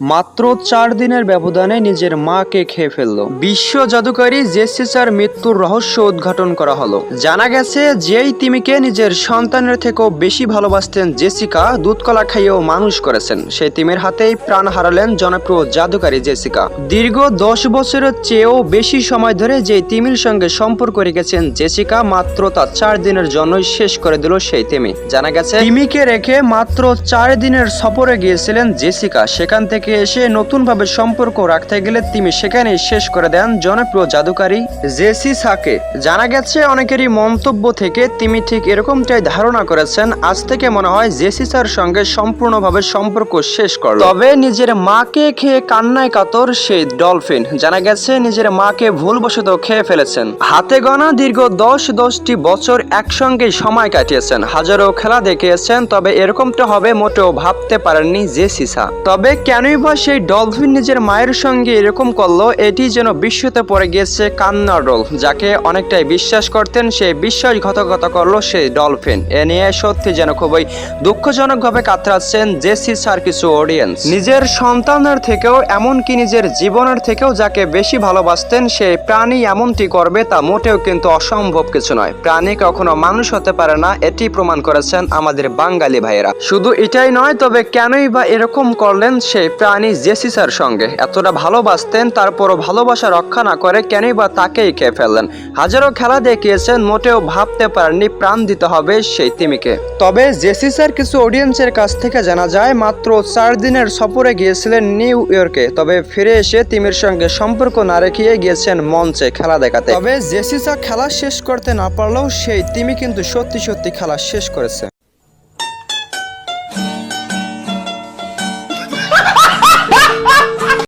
মাত্র চার দিনের ব্যবধানে নিজের মাকে খেয়ে ফেলল। বিশ্ব জাদুকারী জেসিসার মৃত্যুর রহস্য উদ্ঘাটন করা হলো। জানা গেছে, যেই তিমিকে নিজের সন্তানের থেকেও বেশি ভালোবাসতেন জেসিকা, দুধকলা খাইয়েও মানুষ করেছেন। সেই তিমির হাতেই প্রাণ হারালেন জনপ্রিয় জাদুকারী জেসিকা। দীর্ঘ দশ বছরের চেয়েও বেশি সময় ধরে যে তিমির সঙ্গে সম্পর্ক রেখেছেন জেসিকা, মাত্র তা চার দিনের জন্যই শেষ করে দিল সেই তিমি। জানা গেছে, তিমিকে রেখে মাত্র চার দিনের সফরে গিয়েছিলেন জেসিকা। সেখান থেকে এসে নতুনভাবে সম্পর্ক রাখতে গেলে তিনি সেখানেই শেষ করে দেন জনপ্রিয় জাদুকারী জেসি সাকে। জানা গেছে, অনেকেরই মন্তব্য থেকে তিনি ঠিক এরকমটাই ধারণা করেছেন, আজ থেকে মনে হয় জেসি স্যার সঙ্গে সম্পূর্ণভাবে সম্পর্ক শেষ করল। তবে নিজের মাকে খেয়ে কান্নায় কাতর সেই ডলফিন। জানা গেছে, নিজের মাকে ভুলবশত খেয়ে ফেলেছেন। হাতে গণা দীর্ঘ দশ দশটি বছর একসঙ্গে সময় কাটিয়েছেন। হাজারো খেলা দেখিয়েছেন, তবে এরকমটা হবে মোটেও ভাবতে পারেননি যে সিসা তবে কেনই বা সেই ডলফিন নিজের মায়ের সঙ্গে এরকম করল, এটি যেন বিশ্বতে পড়ে গিয়েছে কান্নার রোল, যাকে অনেকটাই বিশ্বাস করতেন সেই বিশ্বাসঘাতকতা করল সেই ডলফিন। এ নিয়ে সত্যি যেন খুবই দুঃখজনকভাবে কাতরাচ্ছেন যে সিসার কিছু অডিয়েন্স নিজের সন্তানের থেকেও এমনকি নিজের জীবনের থেকেও যাকে বেশি ভালোবাসতেন সেই প্রাণী এমনটি করবে তা মোটেও কিন্তু অসম্ভব কিছু নয়। প্রাণী কখনো মানুষ হতে পারে না, এটি প্রমাণ করেছেন আমাদের বাঙালি ভাইয়েরা। শুধু এটাই নয়, তবে কেনই বা এরকম করলেন সেই প্রাণী জেসিসার সঙ্গে। এতটা ভালোবাসতেন, তারপরও ভালোবাসা রক্ষা না করে কেনই বা তাকেই খেয়ে ফেললেন। হাজারো খেলা দেখিয়েছেন, মোটেও ভাবতে পারেননি প্রাণ দিতে হবে সেই তিমিকে। তবে জেসিসার কিছু অডিয়েন্সের কাছ থেকে জানা যায়, মাত্র চার দিনের সফরে গিয়েছিলেন নিউ ইয়র্কে, তবে ফিরে এসে তিমির সঙ্গে সম্পর্ক না রেখে গিয়েছেন মঞ্চে খেলা দেখাতে। তবে জেসিসা খেলা শেষ করতে না পারলেও সেই তিমি কিন্তু সত্যি সত্যি খেলা শেষ করেছে।